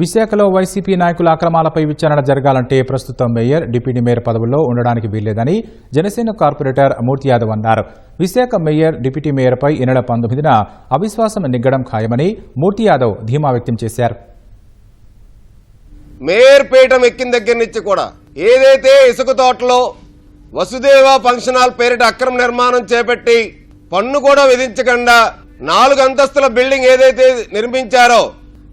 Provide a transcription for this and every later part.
విశాఖలో వైసీపీ నాయకుల అక్రమాలపై విచారణ జరగాలంటే ప్రస్తుతం మేయర్ డిప్యూటీ మేయర్ పదవుల్లో ఉండడానికి వీల్లేదని జనసేన కార్పొరేటర్ మూర్తి యాదవ్ అన్నారు. విశాఖ మేయర్ డిప్యూటీ మేయర్పై ఈ నెల పంతొమ్మిదిన అవిశ్వాసం నిగ్గడం ఖాయమని మూర్తి యాదవ్ ధీమా వ్యక్తం చేశారు. మేయర్ పీఠం ఎక్కిన దగ్గర నుంచి కూడా ఏదైతే ఇసుక తోటలో వసుదేవ ఫంక్షన్ హాల్ పేరిట అక్రమ నిర్మాణం చేపట్టి పన్ను కూడా విధించకుండా నాలుగు అంతస్తుల బిల్డింగ్ ఏదైతే నిర్మించారో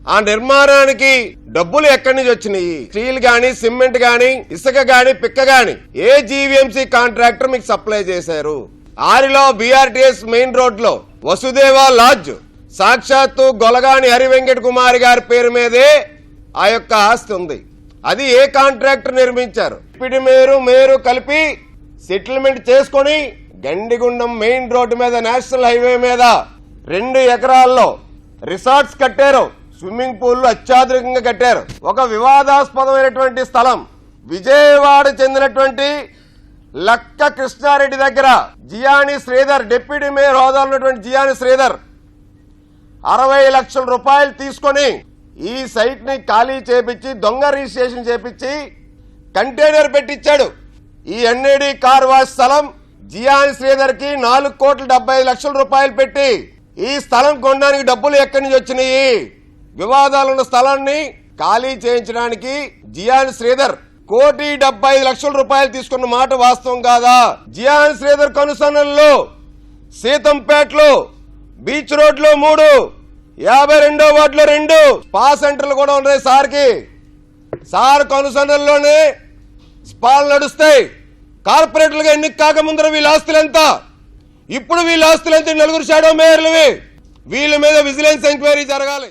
ఆ నిర్మాణానికి డబ్బులు ఎక్కడి నుంచి వచ్చినాయి? స్టీల్ గాని సిమెంట్ గాని ఇసుక గాని పిక్క గాని. ఏ జీవీఎంసీ కాంట్రాక్టర్ మీకు సప్లై చేశారు? ఆరిలో బీఆర్టీఎస్ మెయిన్ రోడ్లో వసుదేవ లాడ్జ్. సాక్షాత్తు గొలగాని హరి వెంకట కుమారి గారి పేరు మీదే ఆ యొక్క ఆస్తి ఉంది. అది ఏ కాంట్రాక్టర్ నిర్మించారు? ఇప్పటి మేరు మేరు కలిపి సెటిల్మెంట్ చేసుకొని గండిగుండం మెయిన్ రోడ్డు మీద నేషనల్ హైవే మీద రెండు ఎకరాల్లో రిసార్ట్స్ కట్టారు. స్విమ్మింగ్ పూల్ అత్యాధునికంగా కట్టారు. ఒక వివాదాస్పదమైనటువంటి స్థలం విజయవాడ చెందినటువంటి లక్క కృష్ణారెడ్డి దగ్గర జియాని శ్రీధర్ డిప్యూటీ మేయర్ హోదా ఉన్నటువంటి జియాని శ్రీధర్ అరవై లక్షల రూపాయలు తీసుకొని ఈ సైట్ని ఖాళీ చేపించి దొంగ రిజిస్ట్రేషన్ చేపించి కంటైనర్ పెట్టించాడు. ఈ ఎన్ఏడి కార్ వాష్ స్థలం జియాన్ శ్రీధర్కి నాలుగు కోట్ల డెబ్బై లక్షల రూపాయలు పెట్టి ఈ స్థలం కొనడానికి డబ్బులు ఎక్కడి నుంచి వచ్చినాయి? వివాదాలున్న స్థలాన్ని ఖాళీ చేయించడానికి జియాన్ శ్రీధర్ కోటి డెబ్బై ఐదు లక్షల రూపాయలు తీసుకున్న మాట వాస్తవం కాదా? జియాన్ శ్రీధర్ కనుసన్నల్లో సీతంపేటలో బీచ్ రోడ్లో మూడు యాభై రెండో వార్డులో రెండు స్పా సెంటర్లు కూడా ఉన్నాయి సార్కి. సార్ కనుసన్నల్లోనే స్పాలు నడుస్తాయి. కార్పొరేట్లుగా ఎన్నిక కాకముందర వీళ్ళ ఆస్తులు ఎంత? ఇప్పుడు వీళ్ళ ఆస్తులు ఎంత? నలుగురు షాడో మేయర్లవి. వీళ్ళ మీద విజిలెన్స్ ఎంక్వైరీ జరగాలి.